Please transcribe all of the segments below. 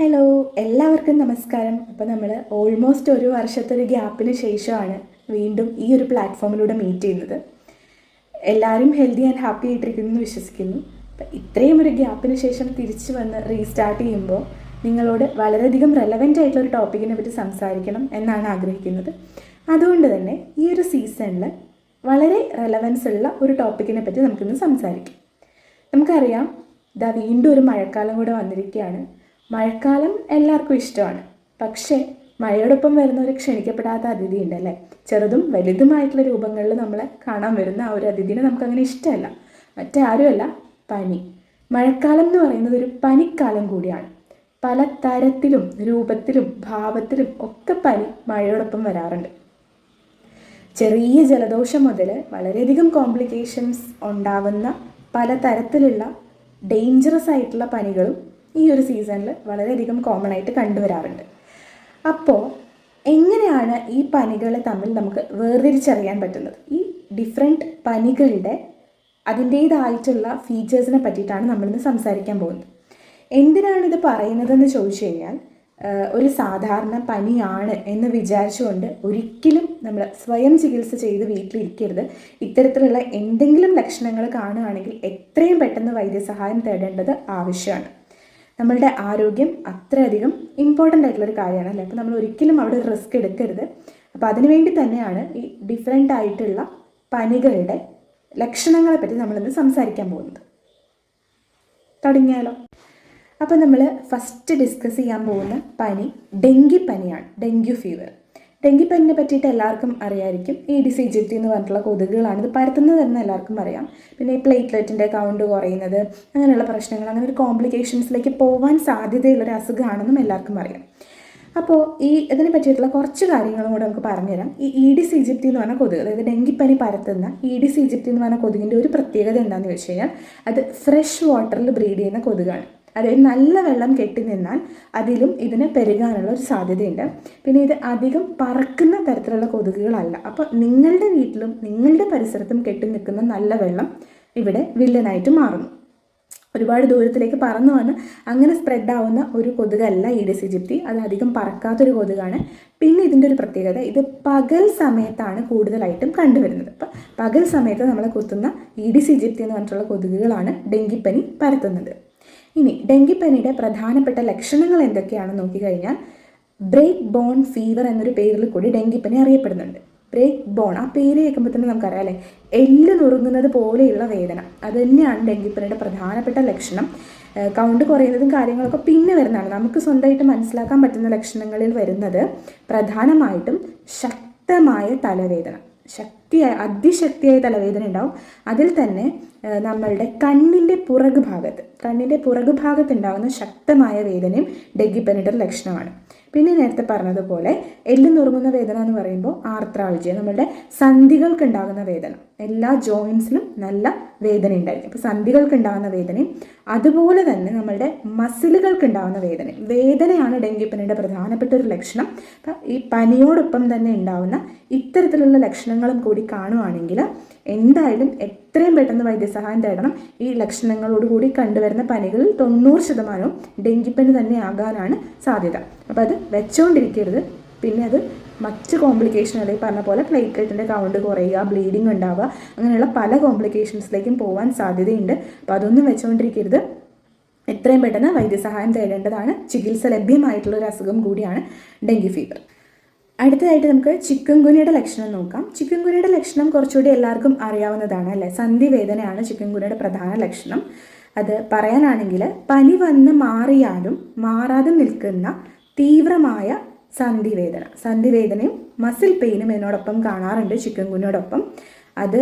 Hello എല്ലാവർക്കും നമസ്കാരം. അപ്പോൾ നമ്മൾ ഓൾമോസ്റ്റ് ഒരു വർഷത്തെ ഒരു ഗ്യാപ്പിന് ശേഷമാണ് വീണ്ടും ഈ ഒരു പ്ലാറ്റ്ഫോമിലൂടെ മീറ്റ് ചെയ്യുന്നത്. എല്ലാവരും ഹെൽത്തി ആൻഡ് ഹാപ്പി ആയിട്ടിരിക്കുന്നു എന്ന് വിശ്വസിക്കുന്നു. അപ്പം ഇത്രയും ഒരു ഗ്യാപ്പിന് ശേഷം തിരിച്ചു വന്ന് റീസ്റ്റാർട്ട് ചെയ്യുമ്പോൾ നിങ്ങളോട് വളരെയധികം റെലവെന്റ് ആയിട്ടുള്ള ഒരു ടോപ്പിക്കിനെ പറ്റി സംസാരിക്കണം എന്നാണ് ആഗ്രഹിക്കുന്നത്. അതുകൊണ്ട് തന്നെ ഈ ഒരു സീസണിൽ വളരെ റെലവൻസ് ഉള്ള ഒരു ടോപ്പിക്കിനെ പറ്റി നമുക്കിന്ന് സംസാരിക്കാം. നമുക്കറിയാം ഇതാ വീണ്ടും ഒരു മഴക്കാലം കൂടെ വന്നിരിക്കുകയാണ്. മഴക്കാലം എല്ലാവർക്കും ഇഷ്ടമാണ്. പക്ഷേ മഴയോടൊപ്പം വരുന്ന ഒരു ക്ഷണിക്കപ്പെടാത്ത അതിഥി ഉണ്ടല്ലേ? ചെറുതും വലുതുമായിട്ടുള്ള രൂപങ്ങളിൽ നമ്മളെ കാണാൻ വരുന്ന ആ ഒരു അതിഥിനെ നമുക്കങ്ങനെ ഇഷ്ടമല്ല. മറ്റാരുമല്ല പനി. മഴക്കാലം എന്ന് പറയുന്നത് ഒരു പനിക്കാലം കൂടിയാണ്. പല തരത്തിലും രൂപത്തിലും ഭാവത്തിലും ഒക്കെ പനി മഴയോടൊപ്പം വരാറുണ്ട്. ചെറിയ ജലദോഷം മുതൽ വളരെയധികം കോംപ്ലിക്കേഷൻസ് ഉണ്ടാവുന്ന പല തരത്തിലുള്ള ഡേഞ്ചറസ് ആയിട്ടുള്ള പനികളും ഈ ഒരു സീസണിൽ വളരെയധികം കോമൺ ആയിട്ട് കണ്ടുവരാറുണ്ട്. അപ്പോൾ എങ്ങനെയാണ് ഈ പനികളെ തമ്മിൽ നമുക്ക് വേർതിരിച്ചറിയാൻ പറ്റുന്നത്? ഈ ഡിഫറെന്റ് പനികളുടെ അതിന്റേതായിട്ടുള്ള ഫീച്ചേഴ്സിനെ പറ്റിയിട്ടാണ് നമ്മളിന്ന് സംസാരിക്കാൻ പോകുന്നത്. എന്തിനാണ് ഇത് പറയുന്നതെന്ന് ചോദിച്ചു കഴിഞ്ഞാൽ ഒരു സാധാരണ പനിയാണ് എന്ന് വിചാരിച്ചുകൊണ്ട് ഒരിക്കലും നമ്മൾ സ്വയം ചികിത്സ ചെയ്ത് വീട്ടിലിരിക്കരുത്. ഇത്തരത്തിലുള്ള എന്തെങ്കിലും ലക്ഷണങ്ങൾ കാണുകയാണെങ്കിൽ എത്രയും പെട്ടെന്ന് വൈദ്യസഹായം തേടേണ്ടത് ആവശ്യമാണ്. നമ്മളുടെ ആരോഗ്യം അത്രയധികം ഇമ്പോർട്ടന്റ് ആയിട്ടുള്ളൊരു കാര്യമാണ് അല്ലേ അപ്പോൾ നമ്മൾ ഒരിക്കലും അവിടെ റിസ്ക് എടുക്കരുത്. അപ്പോൾ അതിനുവേണ്ടി തന്നെയാണ് ഈ ഡിഫറെന്റ് ആയിട്ടുള്ള പനികളുടെ ലക്ഷണങ്ങളെ പറ്റി നമ്മളിന്ന് സംസാരിക്കാൻ പോകുന്നത്. തുടങ്ങിയാലോ? അപ്പോൾ നമ്മൾ ഫസ്റ്റ് ഡിസ്കസ് ചെയ്യാൻ പോകുന്ന പനി ഡെങ്കി പനിയാണ് ഡെങ്കി ഫീവർ ഡെങ്കിപ്പനിനെ പറ്റിയിട്ട് എല്ലാവർക്കും അറിയായിരിക്കും. ഈഡിസ് ഈജിപ്തി എന്ന് പറഞ്ഞിട്ടുള്ള കൊതുകുകളാണ് ഇത് പരത്തുന്നത് തന്നെ എല്ലാവർക്കും അറിയാം. പിന്നെ ഈ പ്ലേറ്റ്ലെറ്റിന്റെ കൗണ്ട് കുറയുന്നത് അങ്ങനെയുള്ള പ്രശ്നങ്ങൾ അങ്ങനെ ഒരു കോംപ്ലിക്കേഷൻസിലേക്ക് പോകാൻ സാധ്യതയുള്ളൊരു അസുഖമാണെന്നും എല്ലാവർക്കും അറിയാം. അപ്പോൾ ഈ ഇതിനെ പറ്റിയിട്ടുള്ള കുറച്ച് കാര്യങ്ങളും കൂടെ നമുക്ക് പറഞ്ഞുതരാം. ഈ ഈഡിസ് ഈജിപ്തി എന്ന് പറഞ്ഞ കൊതുക് അതായത് ഡെങ്കിപ്പനി പരത്തുന്ന ഈഡിസ് ഈജിപ്തി എന്ന് പറഞ്ഞ കൊതുകിന്റെ ഒരു പ്രത്യേകത എന്താണെന്ന് വെച്ച് കഴിഞ്ഞാൽ അത് ഫ്രഷ് വാട്ടറിൽ ബ്രീഡ് ചെയ്യുന്ന കൊതുകാണ്. അതായത് നല്ല വെള്ളം കെട്ടി നിന്നാൽ അതിലും ഇതിന് പെരുകാനുള്ള ഒരു സാധ്യതയുണ്ട്. പിന്നെ ഇത് അധികം പറക്കുന്ന തരത്തിലുള്ള കൊതുകുകളല്ല. അപ്പോൾ നിങ്ങളുടെ വീട്ടിലും നിങ്ങളുടെ പരിസരത്തും കെട്ടി നിൽക്കുന്ന നല്ല വെള്ളം ഇവിടെ വില്ലനായിട്ട് മാറുന്നു. ഒരുപാട് ദൂരത്തിലേക്ക് പറന്നു വന്ന് അങ്ങനെ സ്പ്രെഡ് ആവുന്ന ഒരു കൊതുകല്ല ഈഡിസ് ഈജിപ്തി. അത് അധികം പറക്കാത്തൊരു കൊതുകാണ്. പിന്നെ ഇതിന്റെ ഒരു പ്രത്യേകത ഇത് പകൽ സമയത്താണ് കൂടുതലായിട്ടും കണ്ടുവരുന്നത്. അപ്പം പകൽ സമയത്ത് നമ്മളെ കുത്തുന്ന ഈഡിസ് ഈജിപ്തി എന്ന് പറഞ്ഞിട്ടുള്ള കൊതുകുകളാണ് ഡെങ്കിപ്പനി പരത്തുന്നത്. ഇനി ഡെങ്കിപ്പനിയുടെ പ്രധാനപ്പെട്ട ലക്ഷണങ്ങൾ എന്തൊക്കെയാണെന്ന് നോക്കിക്കഴിഞ്ഞാൽ ബ്രേക്ക് ബോൺ ഫീവർ എന്നൊരു പേരിൽ കൂടി ഡെങ്കിപ്പനി അറിയപ്പെടുന്നുണ്ട്. ബ്രേക്ക് ബോൺ ആ പേര് കേൾക്കുമ്പോൾ തന്നെ നമുക്കറിയാം അല്ലേ? എല്ല് നുറുങ്ങുന്നത് പോലെയുള്ള വേദന. അത് തന്നെയാണ് ഡെങ്കിപ്പനിയുടെ പ്രധാനപ്പെട്ട ലക്ഷണം. കൗണ്ട് കുറയുന്നതും കാര്യങ്ങളൊക്കെ പിന്നെ വരുന്നതാണ്. നമുക്ക് സ്വന്തമായിട്ട് മനസ്സിലാക്കാൻ പറ്റുന്ന ലക്ഷണങ്ങളിൽ വരുന്നത് പ്രധാനമായിട്ടും ശക്തമായ തലവേദന. ശക്തിയായ അതിശക്തിയായ തലവേദന ഉണ്ടാവും. അതിൽ തന്നെ നമ്മളുടെ കണ്ണിന്റെ പുറകു ഭാഗത്ത് കണ്ണിന്റെ പുറകു ഭാഗത്ത് ഉണ്ടാകുന്ന ശക്തമായ വേദനയും ഡെങ്കിപ്പനിയുടെ ലക്ഷണമാണ്. പിന്നെ നേരത്തെ പറഞ്ഞതുപോലെ എല്ല് നുറുങ്ങുന്ന വേദന എന്ന് പറയുമ്പോൾ ആർത്രാൾജിയ നമ്മളുടെ സന്ധികൾക്ക് ഉണ്ടാകുന്ന വേദന. എല്ലാ ജോയിൻസിലും നല്ല വേദന ഉണ്ടായിരിക്കും. അപ്പോൾ സന്ധികൾക്ക് ഉണ്ടാകുന്ന വേദനയും അതുപോലെ തന്നെ നമ്മളുടെ മസിലുകൾക്ക് ഉണ്ടാകുന്ന വേദനയും വേദനയാണ് ഡെങ്കിപ്പനിയുടെ പ്രധാനപ്പെട്ട ഒരു ലക്ഷണം. ഈ പനിയോടൊപ്പം തന്നെ ഉണ്ടാകുന്ന ഇത്തരത്തിലുള്ള ലക്ഷണങ്ങളും കൂടി കാണുവാണെങ്കിൽ എന്തായാലും എത്രയും പെട്ടെന്ന് വൈദ്യസഹായം തേടണം. ഈ ലക്ഷണങ്ങളോടുകൂടി കണ്ടുവരുന്ന പനികളിൽ തൊണ്ണൂറ് ശതമാനവും ഡെങ്കിപ്പനി തന്നെ ആകാനാണ് സാധ്യത. അപ്പോൾ അത് വെച്ചുകൊണ്ടിരിക്കരുത് പിന്നെ അത് മറ്റ് കോംപ്ലിക്കേഷൻ അല്ലെങ്കിൽ പറഞ്ഞ പോലെ പ്ലേറ്റ്ലെറ്റിന്റെ കൗണ്ട് കുറയുക ബ്ലീഡിങ് ഉണ്ടാവുക അങ്ങനെയുള്ള പല കോംപ്ലിക്കേഷൻസിലേക്കും പോകാൻ സാധ്യതയുണ്ട്. അപ്പോൾ അതൊന്നും വെച്ചുകൊണ്ടിരിക്കരുത് എത്രയും പെട്ടെന്ന് വൈദ്യസഹായം തേടേണ്ടതാണ്. ചികിത്സ ലഭ്യമായിട്ടുള്ള ഒരു അസുഖം കൂടിയാണ് ഡെങ്കി ഫീവർ. അടുത്തതായിട്ട് നമുക്ക് ചിക്കൻ ഗുനിയുടെ ലക്ഷണം നോക്കാം. ചിക്കൻ ഗുനിയുടെ ലക്ഷണം കുറച്ചുകൂടി എല്ലാവർക്കും അറിയാവുന്നതാണ് അല്ലേ? സന്ധി വേദനയാണ് ചിക്കൻ ഗുനിയുടെ പ്രധാന ലക്ഷണം. അത് പറയാനാണെങ്കിൽ പനി വന്ന് മാറിയാലും മാറാതെ നിൽക്കുന്ന തീവ്രമായ സന്ധിവേദന. സന്ധിവേദനയും മസിൽ പെയിനും ഇതിനോടൊപ്പം കാണാറുണ്ട് ചിക്കൻ ഗുനിയോടൊപ്പം അത്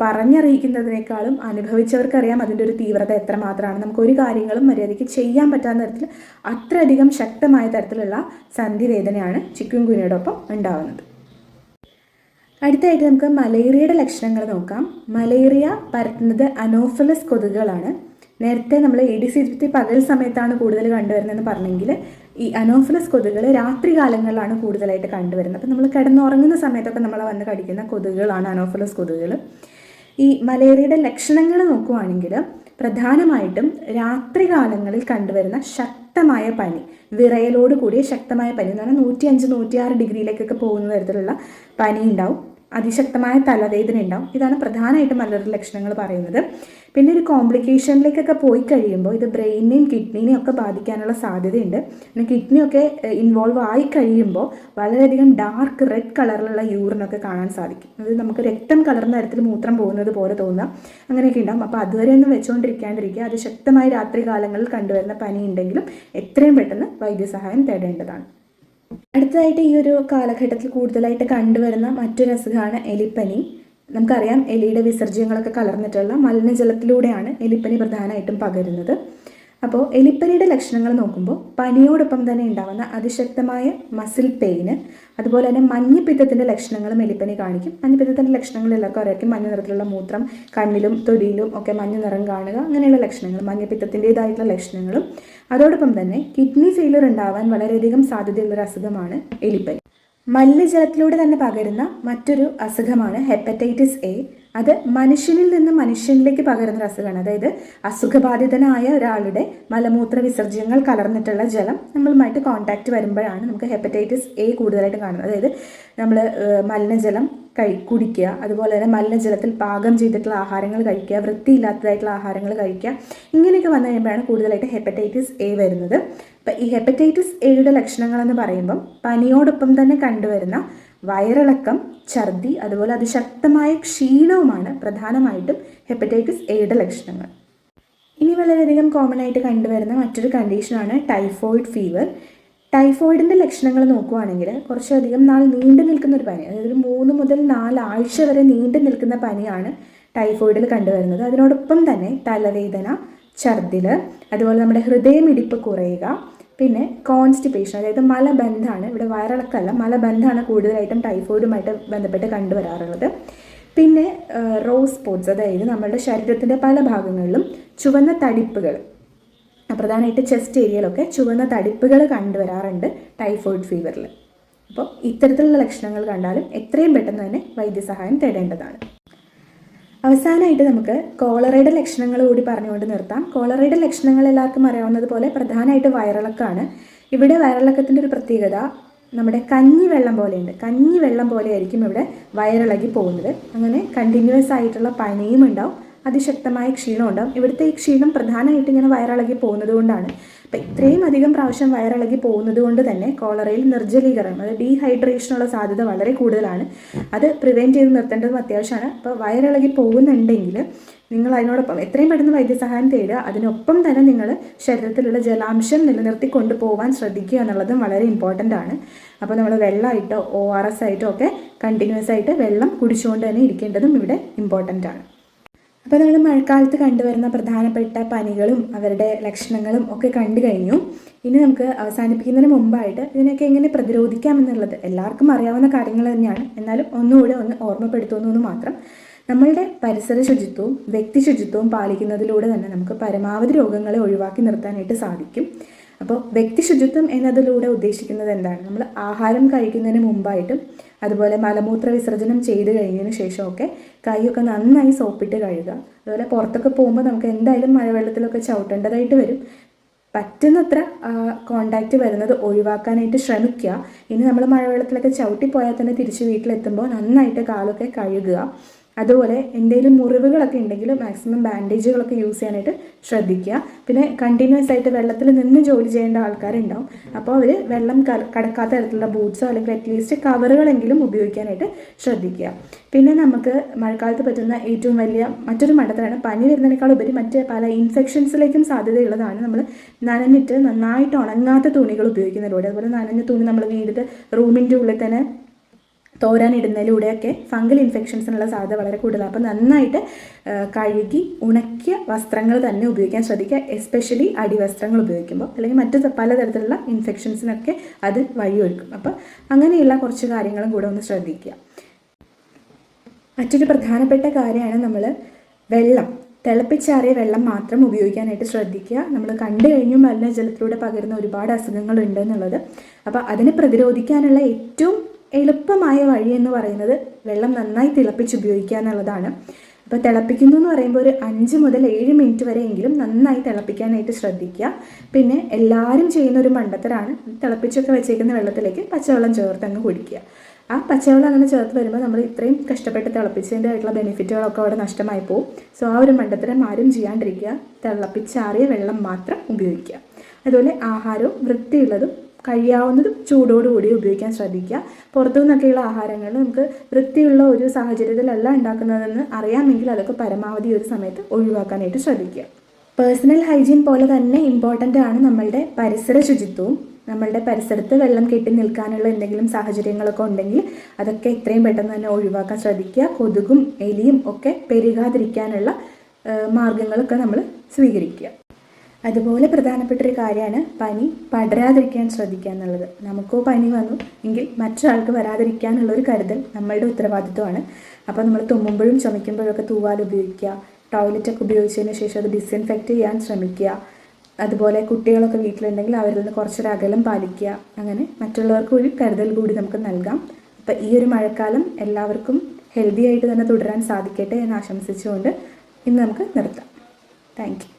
പറഞ്ഞറിയിക്കുന്നതിനേക്കാളും അനുഭവിച്ചവർക്കറിയാം അതിന്റെ ഒരു തീവ്രത എത്രമാത്രമാണ്. നമുക്ക് ഒരു കാര്യങ്ങളും മര്യാദയ്ക്ക് ചെയ്യാൻ പറ്റാത്ത തരത്തിൽ അത്രയധികം ശക്തമായ തരത്തിലുള്ള സന്ധിവേദനയാണ് ചിക്കൻ ഗുനിയോടൊപ്പം ഉണ്ടാവുന്നത്. അടുത്തായിട്ട് നമുക്ക് മലേറിയയുടെ ലക്ഷണങ്ങൾ നോക്കാം. മലേറിയ പരത്തുന്നത് അനോഫലസ് കൊതുകുകളാണ്. നേരത്തെ നമ്മൾ എഡിസ് ഈജിപ്തി പകൽ സമയത്താണ് കൂടുതൽ കണ്ടുവരുന്നതെന്ന് പറഞ്ഞെങ്കിൽ ഈ അനോഫലസ് കൊതുകുകൾ രാത്രി കാലങ്ങളിലാണ് കൂടുതലായിട്ട് കണ്ടുവരുന്നത്. അപ്പോൾ നമ്മൾ കിടന്നുറങ്ങുന്ന സമയത്തൊക്കെ നമ്മളെ വന്ന് കടിക്കുന്ന കൊതുകുകളാണ് അനോഫലസ് കൊതുകുകൾ. ഈ മലേറിയയുടെ ലക്ഷണങ്ങൾ നോക്കുവാണെങ്കിൽ പ്രധാനമായിട്ടും രാത്രി കാലങ്ങളിൽ കണ്ടുവരുന്ന ശക്തമായ പനി വിറയലോട് കൂടിയ ശക്തമായ പനി എന്ന് പറഞ്ഞാൽ നൂറ്റി അഞ്ച് നൂറ്റിയാറ് ഡിഗ്രിയിലേക്കൊക്കെ പോകുന്ന തരത്തിലുള്ള പനി ഉണ്ടാവും. അതിശക്തമായ തലവേദന ഉണ്ടാവും. ഇതാണ് പ്രധാനമായിട്ടും മലറി ലക്ഷണങ്ങൾ പറയുന്നത്. പിന്നെ ഒരു കോംപ്ലിക്കേഷനിലേക്കൊക്കെ പോയി കഴിയുമ്പോൾ ഇത് ബ്രെയിനെയും കിഡ്നിനെയും ഒക്കെ ബാധിക്കാനുള്ള സാധ്യതയുണ്ട്. പിന്നെ കിഡ്നിയൊക്കെ ഇൻവോൾവ് ആയി കഴിയുമ്പോൾ വളരെയധികം ഡാർക്ക് റെഡ് കളറിലുള്ള യൂറിനൊക്കെ കാണാൻ സാധിക്കും. അത് നമുക്ക് രക്തം കലർന്ന തരത്തിൽ മൂത്രം പോകുന്നത് പോലെ തോന്നുക അങ്ങനെയൊക്കെ ഉണ്ടാവും. അപ്പോൾ അതുവരെ ഒന്നും വെച്ചുകൊണ്ടിരിക്കാണ്ടിരിക്കുക അത് ശക്തമായി രാത്രി കാലങ്ങളിൽ കണ്ടുവരുന്ന പനി ഉണ്ടെങ്കിലും എത്രയും പെട്ടെന്ന് വൈദ്യസഹായം തേടേണ്ടതാണ്. അടുത്തതായിട്ട് ഈ ഒരു കാലഘട്ടത്തിൽ കൂടുതലായിട്ട് കണ്ടുവരുന്ന മറ്റൊരു അസുഖമാണ് എലിപ്പനി. നമുക്കറിയാം എലിയുടെ വിസർജ്യങ്ങളൊക്കെ കലർന്നിട്ടുള്ള മലിനജലത്തിലൂടെയാണ് എലിപ്പനി പ്രധാനമായിട്ടും പകരുന്നത്. അപ്പോൾ എലിപ്പനിയുടെ ലക്ഷണങ്ങൾ നോക്കുമ്പോൾ പനിയോടൊപ്പം തന്നെ ഉണ്ടാകുന്ന അതിശക്തമായ മസിൽ പെയിന് അതുപോലെ തന്നെ മഞ്ഞപ്പിത്തത്തിന്റെ ലക്ഷണങ്ങളും എലിപ്പനി കാണിക്കും. മഞ്ഞപ്പിത്തത്തിന്റെ ലക്ഷണങ്ങൾ എല്ലാവർക്കും അറിയാം മഞ്ഞ നിറത്തിലുള്ള മൂത്രം കണ്ണിലും തൊലിയിലും ഒക്കെ മഞ്ഞ നിറം കാണുക അങ്ങനെയുള്ള ലക്ഷണങ്ങൾ മഞ്ഞപ്പിത്തത്തിന്റെതായിട്ടുള്ള ലക്ഷണങ്ങളും. അതോടൊപ്പം തന്നെ കിഡ്നി ഫെയിലർ ഉണ്ടാവാൻ വളരെയധികം സാധ്യതയുള്ളൊരു അസുഖമാണ് എലിപ്പനി. മലിനജലത്തിലൂടെ തന്നെ പകരുന്ന മറ്റൊരു അസുഖമാണ് ഹെപ്പറ്റൈറ്റിസ് എ അത് മനുഷ്യനിൽ നിന്ന് മനുഷ്യനിലേക്ക് പകരുന്ന ഒരു അസുഖമാണ്. അതായത് അസുഖബാധിതനായ ഒരാളുടെ മലമൂത്ര വിസർജ്യങ്ങൾ കലർന്നിട്ടുള്ള ജലം നമ്മളുമായിട്ട് കോൺടാക്റ്റ് വരുമ്പോഴാണ് നമുക്ക് ഹെപ്പറ്റൈറ്റിസ് എ കൂടുതലായിട്ട് കാണുന്നത്. അതായത് നമ്മൾ മലിനജലം കഴി കുടിക്കുക അതുപോലെ തന്നെ മലിനജലത്തിൽ പാകം ചെയ്തിട്ടുള്ള ആഹാരങ്ങൾ കഴിക്കുക വൃത്തിയില്ലാത്തതായിട്ടുള്ള ആഹാരങ്ങൾ കഴിക്കുക ഇങ്ങനെയൊക്കെ വന്നു കഴിയുമ്പോഴാണ് കൂടുതലായിട്ട് ഹെപ്പറ്റൈറ്റിസ് എ വരുന്നത്. അപ്പം ഈ ഹെപ്പറ്റൈറ്റിസ് എയുടെ ലക്ഷണങ്ങളെന്ന് പറയുമ്പം പനിയോടൊപ്പം തന്നെ കണ്ടുവരുന്ന വയറിളക്കം ഛർദി അതുപോലെ അതിശക്തമായ ക്ഷീണവുമാണ് പ്രധാനമായിട്ടും ഹെപ്പറ്റൈറ്റിസ് എയുടെ ലക്ഷണങ്ങൾ. ഇനി വളരെയധികം കോമൺ ആയിട്ട് കണ്ടുവരുന്ന മറ്റൊരു കണ്ടീഷനാണ് ടൈഫോയിഡ് ഫീവർ ടൈഫോയിഡിന്റെ ലക്ഷണങ്ങൾ നോക്കുവാണെങ്കിൽ കുറച്ചധികം നാൾ നീണ്ടു നിൽക്കുന്ന ഒരു പനി അതായത് ഒരു മൂന്ന് മുതൽ നാല് ആഴ്ച വരെ നീണ്ടു നിൽക്കുന്ന പനിയാണ് ടൈഫോയിഡിൽ കണ്ടുവരുന്നത്. അതിനോടൊപ്പം തന്നെ തലവേദന ഛർദിൽ അതുപോലെ നമ്മുടെ ഹൃദയമിടിപ്പ് കുറയുക പിന്നെ കോൺസ്റ്റിപ്പേഷൻ അതായത് മലബന്ധമാണ് ഇവിടെ വയറിളക്കല്ല മലബന്ധമാണ് കൂടുതലായിട്ടും ടൈഫോയിഡുമായിട്ട് ബന്ധപ്പെട്ട് കണ്ടുവരാറുള്ളത്. പിന്നെ റോസ് സ്പോട്സ് അതായത് നമ്മളുടെ ശരീരത്തിന്റെ പല ഭാഗങ്ങളിലും ചുവന്ന തടിപ്പുകൾ പ്രധാനമായിട്ട് ചെസ്റ്റ് ഏരിയയിലൊക്കെ ചുവന്ന തടിപ്പുകൾ കണ്ടുവരാറുണ്ട് ടൈഫോയിഡ് ഫീവറിൽ അപ്പോൾ ഇത്തരത്തിലുള്ള ലക്ഷണങ്ങൾ കണ്ടാലും എത്രയും പെട്ടെന്ന് തന്നെ വൈദ്യസഹായം തേടേണ്ടതാണ്. അവസാനമായിട്ട് നമുക്ക് കോളറയുടെ ലക്ഷണങ്ങൾ കൂടി പറഞ്ഞുകൊണ്ട് നിർത്താം. കോളറയുടെ ലക്ഷണങ്ങൾ എല്ലാവർക്കും അറിയാവുന്നതുപോലെ പ്രധാനമായിട്ട് വയറിളക്കമാണ് ഇവിടെ വയറിളക്കത്തിന്റെ ഒരു പ്രത്യേകത നമ്മുടെ കഞ്ഞി വെള്ളം പോലെയുണ്ട്. കഞ്ഞി വെള്ളം പോലെ ആയിരിക്കും ഇവിടെ വയറിളകി പോകുന്നത്. അങ്ങനെ കണ്ടിന്യൂസ് ആയിട്ടുള്ള പനിയും ഉണ്ടാവും. അതിശക്തമായ ക്ഷീണം ഉണ്ടാവും ഇവിടുത്തെ ഈ ക്ഷീണം പ്രധാനമായിട്ട് ഇങ്ങനെ വയറിളകി പോകുന്നത് കൊണ്ടാണ് അപ്പം ഇത്രയും അധികം പ്രാവശ്യം വയറിളകി പോകുന്നത് കൊണ്ട് തന്നെ കോളറയിൽ നിർജലീകരണം അതായത് ഡീഹൈഡ്രേഷനുള്ള സാധ്യത വളരെ കൂടുതലാണ്. അത് പ്രിവെന്റ് ചെയ്ത് നിർത്തേണ്ടതും അത്യാവശ്യമാണ്. അപ്പോൾ വയറിളകി പോകുന്നുണ്ടെങ്കിൽ നിങ്ങൾ അതിനോടൊപ്പം എത്രയും പെട്ടെന്ന് വൈദ്യസഹായം തേടുക അതിനൊപ്പം തന്നെ നിങ്ങൾ ശരീരത്തിലുള്ള ജലാംശം നിലനിർത്തി കൊണ്ടുപോകാൻ ശ്രദ്ധിക്കുക എന്നുള്ളതും വളരെ ഇമ്പോർട്ടന്റ് ആണ്. അപ്പോൾ നമ്മൾ വെള്ളമായിട്ടോ ഒ ആർ എസ് ആയിട്ടോ ഒക്കെ കണ്ടിന്യൂസ് ആയിട്ട് വെള്ളം കുടിച്ചുകൊണ്ട് തന്നെ ഇരിക്കേണ്ടതും ഇവിടെ ഇമ്പോർട്ടന്റ് ആണ്. അപ്പോൾ നമ്മൾ മഴക്കാലത്ത് കണ്ടുവരുന്ന പ്രധാനപ്പെട്ട പനികളും അവരുടെ ലക്ഷണങ്ങളും ഒക്കെ കണ്ടു കഴിഞ്ഞു. ഇനി നമുക്ക് അവസാനിപ്പിക്കുന്നതിന് മുമ്പായിട്ട് ഇതിനൊക്കെ എങ്ങനെ പ്രതിരോധിക്കാം എന്നുള്ളത് എല്ലാവർക്കും അറിയാവുന്ന കാര്യങ്ങൾ തന്നെയാണ്. എന്നാലും ഒന്നുകൂടെ ഒന്ന് ഓർമ്മപ്പെടുത്തുന്നു മാത്രം. നമ്മളുടെ പരിസര ശുചിത്വവും വ്യക്തി ശുചിത്വവും പാലിക്കുന്നതിലൂടെ തന്നെ നമുക്ക് പരമാവധി രോഗങ്ങളെ ഒഴിവാക്കി നിർത്താനായിട്ട് സാധിക്കും. അപ്പോൾ വ്യക്തി ശുചിത്വം എന്നതിലൂടെ ഉദ്ദേശിക്കുന്നത് എന്താണ്? നമ്മൾ ആഹാരം കഴിക്കുന്നതിന് മുമ്പായിട്ടും അതുപോലെ മലമൂത്ര വിസർജനം ചെയ്ത് കഴിഞ്ഞതിന് ശേഷമൊക്കെ കൈയൊക്കെ നന്നായി സോപ്പിട്ട് കഴുകുക. അതുപോലെ പുറത്തൊക്കെ പോകുമ്പോൾ നമുക്ക് എന്തായാലും മഴവെള്ളത്തിലൊക്കെ ചവിട്ടേണ്ടതായിട്ട് വരും. പറ്റുന്നത്ര കോണ്ടാക്റ്റ് വരുന്നത് ഒഴിവാക്കാനായിട്ട് ശ്രമിക്കുക. ഇനി നമ്മൾ മഴവെള്ളത്തിലൊക്കെ ചവിട്ടിപ്പോയാൽ തന്നെ തിരിച്ച് വീട്ടിലെത്തുമ്പോൾ നന്നായിട്ട് കാലൊക്കെ കഴുകുക. അതുപോലെ എന്തെങ്കിലും മുറിവുകളൊക്കെ ഉണ്ടെങ്കിൽ മാക്സിമം ബാൻഡേജുകളൊക്കെ യൂസ് ചെയ്യാനായിട്ട് ശ്രദ്ധിക്കുക. പിന്നെ കണ്ടിന്യൂസ് ആയിട്ട് വെള്ളത്തിൽ നിന്ന് ജോലി ചെയ്യേണ്ട ആൾക്കാരുണ്ടാവും. അപ്പോൾ അവർ വെള്ളം കടക്കാത്ത തരത്തിലുള്ള ബൂട്ട്സോ അല്ലെങ്കിൽ അറ്റ്ലീസ്റ്റ് കവറുകളെങ്കിലും ഉപയോഗിക്കാനായിട്ട് ശ്രദ്ധിക്കുക. പിന്നെ നമുക്ക് മഴക്കാലത്ത് പറ്റുന്ന ഏറ്റവും വലിയ മറ്റൊരു മണ്ടത്തിലാണ് പനി വരുന്നതിനേക്കാൾ ഉപരി മറ്റ് പല ഇൻഫെക്ഷൻസിലേക്കും സാധ്യതയുള്ളതാണ് നമ്മൾ നനഞ്ഞിട്ട് നന്നായിട്ട് ഉണങ്ങാത്ത തുണികൾ ഉപയോഗിക്കുന്നതിലൂടെ. അതുപോലെ നനഞ്ഞ തുണി നമ്മൾ വീടിന്റെ റൂമിന്റെ ഉള്ളിൽ തന്നെ തോരാനിടുന്നതിലൂടെയൊക്കെ ഫംഗൽ ഇൻഫെക്ഷൻസിനുള്ള സാധ്യത വളരെ കൂടുതലാണ്. അപ്പോൾ നന്നായിട്ട് കഴുകി ഉണക്കിയ വസ്ത്രങ്ങൾ തന്നെ ഉപയോഗിക്കാൻ ശ്രദ്ധിക്കുക. എസ്പെഷ്യലി അടിവസ്ത്രങ്ങൾ ഉപയോഗിക്കുമ്പോൾ അല്ലെങ്കിൽ മറ്റു പലതരത്തിലുള്ള ഇൻഫെക്ഷൻസിനൊക്കെ അത് വഴിയൊരുക്കും. അപ്പോൾ അങ്ങനെയുള്ള കുറച്ച് കാര്യങ്ങളും കൂടെ ഒന്ന് ശ്രദ്ധിക്കുക. മറ്റൊരു പ്രധാനപ്പെട്ട കാര്യമാണ് നമ്മൾ വെള്ളം. തിളപ്പിച്ചാറിയ വെള്ളം മാത്രം ഉപയോഗിക്കാനായിട്ട് ശ്രദ്ധിക്കുക. നമ്മൾ കണ്ടു കഴിഞ്ഞും മലിനജലത്തിലൂടെ പകരുന്ന ഒരുപാട് അസുഖങ്ങളുണ്ട് എന്നുള്ളത്. അപ്പോൾ അതിനെ പ്രതിരോധിക്കാനുള്ള ഏറ്റവും എളുപ്പമായ വഴി എന്ന് പറയുന്നത് വെള്ളം നന്നായി തിളപ്പിച്ച് ഉപയോഗിക്കുക എന്നുള്ളതാണ് അപ്പോൾ തിളപ്പിക്കുന്നു എന്ന് പറയുമ്പോൾ ഒരു അഞ്ച് മുതൽ ഏഴ് മിനിറ്റ് വരെയെങ്കിലും നന്നായി തിളപ്പിക്കാനായിട്ട് ശ്രദ്ധിക്കുക. പിന്നെ എല്ലാവരും ചെയ്യുന്ന ഒരു മണ്ടത്തരാണ് തിളപ്പിച്ചൊക്കെ വെച്ചേക്കുന്ന വെള്ളത്തിലേക്ക് പച്ചവെള്ളം ചേർത്ത് അങ്ങ് കുടിക്കുക. ആ പച്ചവെള്ളം അങ്ങനെ ചേർത്ത് വരുമ്പോൾ നമ്മൾ ഇത്രയും കഷ്ടപ്പെട്ട് തിളപ്പിച്ചതിന്റെ ആയിട്ടുള്ള ബെനിഫിറ്റുകളൊക്കെ അവിടെ നഷ്ടമായി പോകും സോ ആ ഒരു മണ്ടത്തരം ആരും ചെയ്യാണ്ടിരിക്കുക. തിളപ്പിച്ചാറിയ വെള്ളം മാത്രം ഉപയോഗിക്കുക. അതുപോലെ ആഹാരവും വൃത്തിയുള്ളതും കഴിയാവുന്നതും ചൂടോടുകൂടി ഉപയോഗിക്കാൻ ശ്രദ്ധിക്കുക. പുറത്തു നിന്നൊക്കെയുള്ള ആഹാരങ്ങൾ നമുക്ക് വൃത്തിയുള്ള ഒരു സാഹചര്യത്തിലല്ല ഉണ്ടാക്കുന്നതെന്ന് അറിയാമെങ്കിൽ അതൊക്കെ പരമാവധി ഒരു സമയത്ത് ഒഴിവാക്കാനായിട്ട് ശ്രദ്ധിക്കുക. പേഴ്സണൽ ഹൈജീൻ പോലെ തന്നെ ഇമ്പോർട്ടന്റ് ആണ് നമ്മളുടെ പരിസര ശുചിത്വവും. നമ്മളുടെ പരിസരത്ത് വെള്ളം കെട്ടി നിൽക്കാനുള്ള എന്തെങ്കിലും സാഹചര്യങ്ങളൊക്കെ ഉണ്ടെങ്കിൽ അതൊക്കെ എത്രയും പെട്ടെന്ന് തന്നെ ഒഴിവാക്കാൻ ശ്രദ്ധിക്കുക. കൊതുകും എലിയും ഒക്കെ പെരുകാതിരിക്കാനുള്ള മാർഗങ്ങളൊക്കെ നമ്മൾ സ്വീകരിക്കുക. അതുപോലെ പ്രധാനപ്പെട്ട ഒരു കാര്യമാണ് പനി പടരാതിരിക്കാൻ ശ്രദ്ധിക്കുക എന്നുള്ളത്. നമുക്കോ പനി വന്നു എങ്കിൽ മറ്റൊരാൾക്ക് വരാതിരിക്കാനുള്ള ഒരു കരുതൽ നമ്മളുടെ ഉത്തരവാദിത്വമാണ്. അപ്പോൾ നമ്മൾ തുമ്മുമ്പോഴും ചുമയ്ക്കുമ്പോഴൊക്കെ തൂവാൽ ഉപയോഗിക്കുക ടോയ്ലറ്റൊക്കെ ഉപയോഗിച്ചതിന് ശേഷം അത് ഡിസിൻഫെക്റ്റ് ചെയ്യാൻ ശ്രമിക്കുക. അതുപോലെ കുട്ടികളൊക്കെ വീട്ടിലുണ്ടെങ്കിൽ അവരിൽ നിന്ന് കുറച്ചൊരു അകലം പാലിക്കുക. അങ്ങനെ മറ്റുള്ളവർക്ക് ഒരു കരുതൽ കൂടി നമുക്ക് നൽകാം. അപ്പോൾ ഈ ഒരു മഴക്കാലം എല്ലാവർക്കും ഹെൽത്തി ആയിട്ട് തന്നെ തുടരാൻ സാധിക്കട്ടെ എന്ന് ആശംസിച്ചുകൊണ്ട് ഇന്ന് നമുക്ക് നിർത്താം. താങ്ക്